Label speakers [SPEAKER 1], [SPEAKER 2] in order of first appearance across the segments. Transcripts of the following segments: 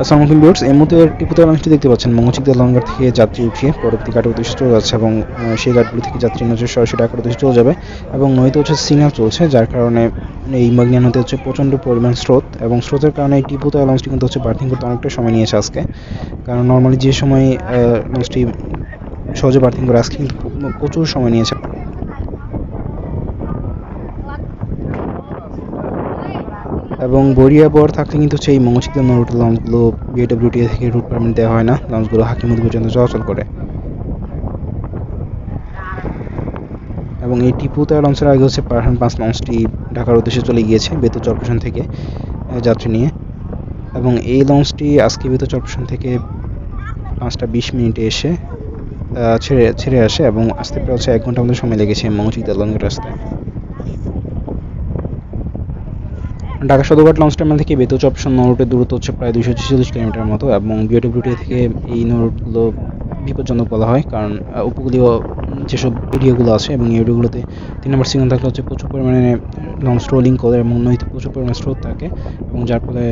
[SPEAKER 1] আসসালামু আলাইকুম ভিউয়ার্স, এই মুহূর্তে টিপুতে লঞ্চটি দেখতে পাচ্ছেন মঙ্গলচিকদা লঞ্চার থেকে যাত্রী উঠিয়ে পরবর্তী ঘাটের উদ্দেশ্যে চলে যাচ্ছে এবং সেই ঘাটগুলি থেকে যাত্রী নজর সরাসরি ঢাকার উদ্দেশ্যে চলে যাবে এবং নদীতে হচ্ছে সিগন্যাল চলছে, যার কারণে এই মাগনিয়া নদীতে হচ্ছে প্রচণ্ড পরিমাণ স্রোত এবং স্রোতের কারণে এই টিপুতে লঞ্চটি কিন্তু হচ্ছে বার্থিং করতে অনেকটা সময় নিয়েছে আজকে। কারণ নর্মালি যে সময় লঞ্চটি সহজে বার্থিং করে আজকে কিন্তু প্রচুর সময় নিয়েছে। এবং বরিয়া বর থাকলে কিন্তু সেই এই মঙ্গলচিকদা নৌরুটের লঞ্চগুলো বিএডব্লিউটিএ থেকে রুট পারমিট দেওয়া হয় না। লঞ্চগুলো হাকিমুদ পর্যন্ত চলাচল করে। এবং এই টিপুতে লঞ্চের আগে হচ্ছে পারহান পাঁচ লঞ্চটি ঢাকার উদ্দেশ্যে চলে গিয়েছে বেতু চরপেশন থেকে যাত্রী নিয়ে। এবং এই লঞ্চটি আজকে বেতু চরপেশন থেকে পাঁচটা বিশ মিনিটে এসে ছেড়ে ছেড়ে আসে এবং আসতে প্রায় হচ্ছে এক ঘণ্টা মতো সময় লেগেছে মঙ্গলচিকদা লঞ্চের রাস্তায়। ঢাকা সদরঘাট লঞ্চ টার্মিনাল থেকে বেতু অপশন নৌরুটের দূরত্ব হচ্ছে প্রায় দুশো ছেচল্লিশ কিলোমিটার মতো এবং বিওডব্লিউটি থেকে এই নৌরুটগুলো বিপজ্জনক বলা হয়, কারণ উপকূলীয় যেসব এরিয়াগুলো আছে এবং এই এরিয়াগুলোতে তিন নম্বর সিগন্যাল থাকলে হচ্ছে প্রচুর পরিমাণে লঞ্চ ট্রোলিং করে এবং নদীতে প্রচুর পরিমাণে স্রোত থাকে এবং যার ফলে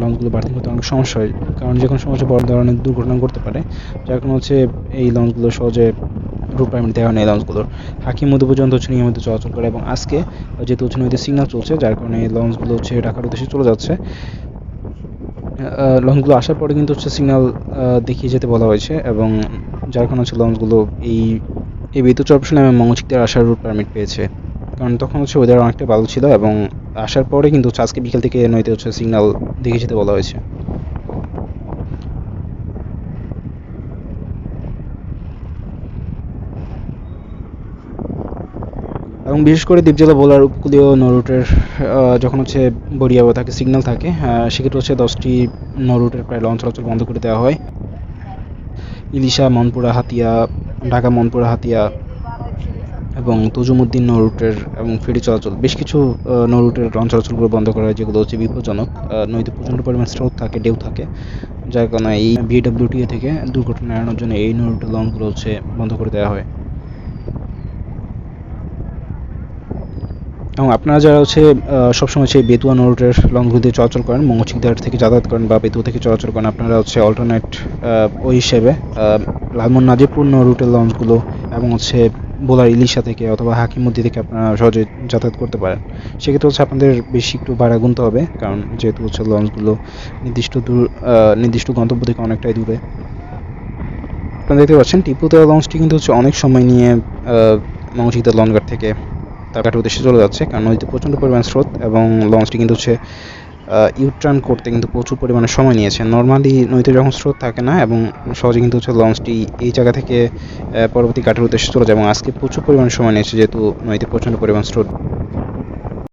[SPEAKER 1] লঞ্চগুলো বার্থিং করতে অনেক সমস্যা হয়। কারণ যে কোনো সমস্যা বড় ধরনের দুর্ঘটনা ঘটতে পারে, যার কারণে হচ্ছে এই লঞ্চগুলো সহজে রুট পারমিট দেওয়া হয় লঞ্চগুলোর হাকিম মধ্যে পর্যন্ত হচ্ছে নিয়মিত চলাচল করে এবং আজকে যেহেতু হচ্ছে নদীতে সিগনাল চলছে, যার কারণে এই লঞ্চগুলো হচ্ছে ঢাকার উদ্দেশ্যে চলে যাচ্ছে। লঞ্চগুলো আসার পরে কিন্তু হচ্ছে সিগনাল দেখিয়ে যেতে বলা হয়েছে এবং যার কারণে হচ্ছে লঞ্চগুলো এই এই বিদ্যুৎ চরপেশন এবং মঙ্গলচিকদের আসার রুট পারমিট পেয়েছে। কারণ তখন হচ্ছে ওয়েদার অনেকটা ভালো ছিল এবং আসার পরে কিন্তু আজকে বিকেল থেকে নদীতে হচ্ছে সিগনাল দেখিয়ে যেতে বলা হয়েছে। এবং বিশেষ করে দ্বীপজেলা বোলার উপকূলীয় নৌরুটের যখন হচ্ছে বরিয়া থাকে সিগন্যাল থাকে সেক্ষেত্রে হচ্ছে দশটি নৌরুটের প্রায় লঞ্চ চলাচল বন্ধ করে দেওয়া হয়। ইলিশা, মনপুরা, হাতিয়া, ঢাকা, মনপুরা, হাতিয়া এবং তজুমুদ্দিন নৌরুটের এবং ফেরি চলাচল। বেশ কিছু নৌরুটের লঞ্চ চলাচলগুলো বন্ধ করা হয়, যেগুলো হচ্ছে বিপজ্জনক। নদীতে প্রচণ্ড পরিমাণ স্রোত থাকে, ঢেউ থাকে, যার কারণে এই বিডব্লিউটিএ থেকে দুর্ঘটনা এড়ানোর জন্য এই নৌরুটের লঞ্চগুলো হচ্ছে বন্ধ করে দেওয়া হয়। এবং আপনারা যারা হচ্ছে সবসময় হচ্ছে বেতুয়া নৌরুটের লঞ্চগুলো দিয়ে চলাচল করেন মঙ্গলচিকদার থেকে যাতায়াত করেন বা বেতুয়া থেকে চলাচল করেন আপনারা হচ্ছে অল্টারনেট ওই হিসেবে আহ, লালমোহন নাজিরপুর নৌরুটের লঞ্চগুলো এবং হচ্ছে বোলার ইলিশা থেকে অথবা হাকিমুদ্দি থেকে আপনারা সহজে যাতায়াত করতে পারেন। সেক্ষেত্রে হচ্ছে আপনাদের বেশি একটু ভাড়া গুনতে হবে কারণ যেহেতু হচ্ছে লঞ্চগুলো নির্দিষ্ট দূর নির্দিষ্ট গন্তব্য থেকে অনেকটাই দূরে। আপনারা দেখতে পাচ্ছেন টিপুতে লঞ্চটি কিন্তু হচ্ছে অনেক সময় নিয়ে মঙ্গলচিকদার লঞ্চঘাট থেকে তার ঘাটের উদ্দেশ্যে চলে যাচ্ছে। কারণ নদীতে প্রচণ্ড পরিমাণ স্রোত এবং লঞ্চটি কিন্তু হচ্ছে ইউটার্ন করতে কিন্তু প্রচুর পরিমাণে সময় নিয়েছে। নর্মালি নদীতে যখন স্রোত থাকে না এবং সহজে কিন্তু হচ্ছে লঞ্চটি এই জায়গা থেকে পরবর্তী কাঠের উদ্দেশ্যে চলে যায় এবং আজকে প্রচুর পরিমাণ সময় নিয়েছে যেহেতু নদীতে প্রচণ্ড পরিমাণ স্রোত।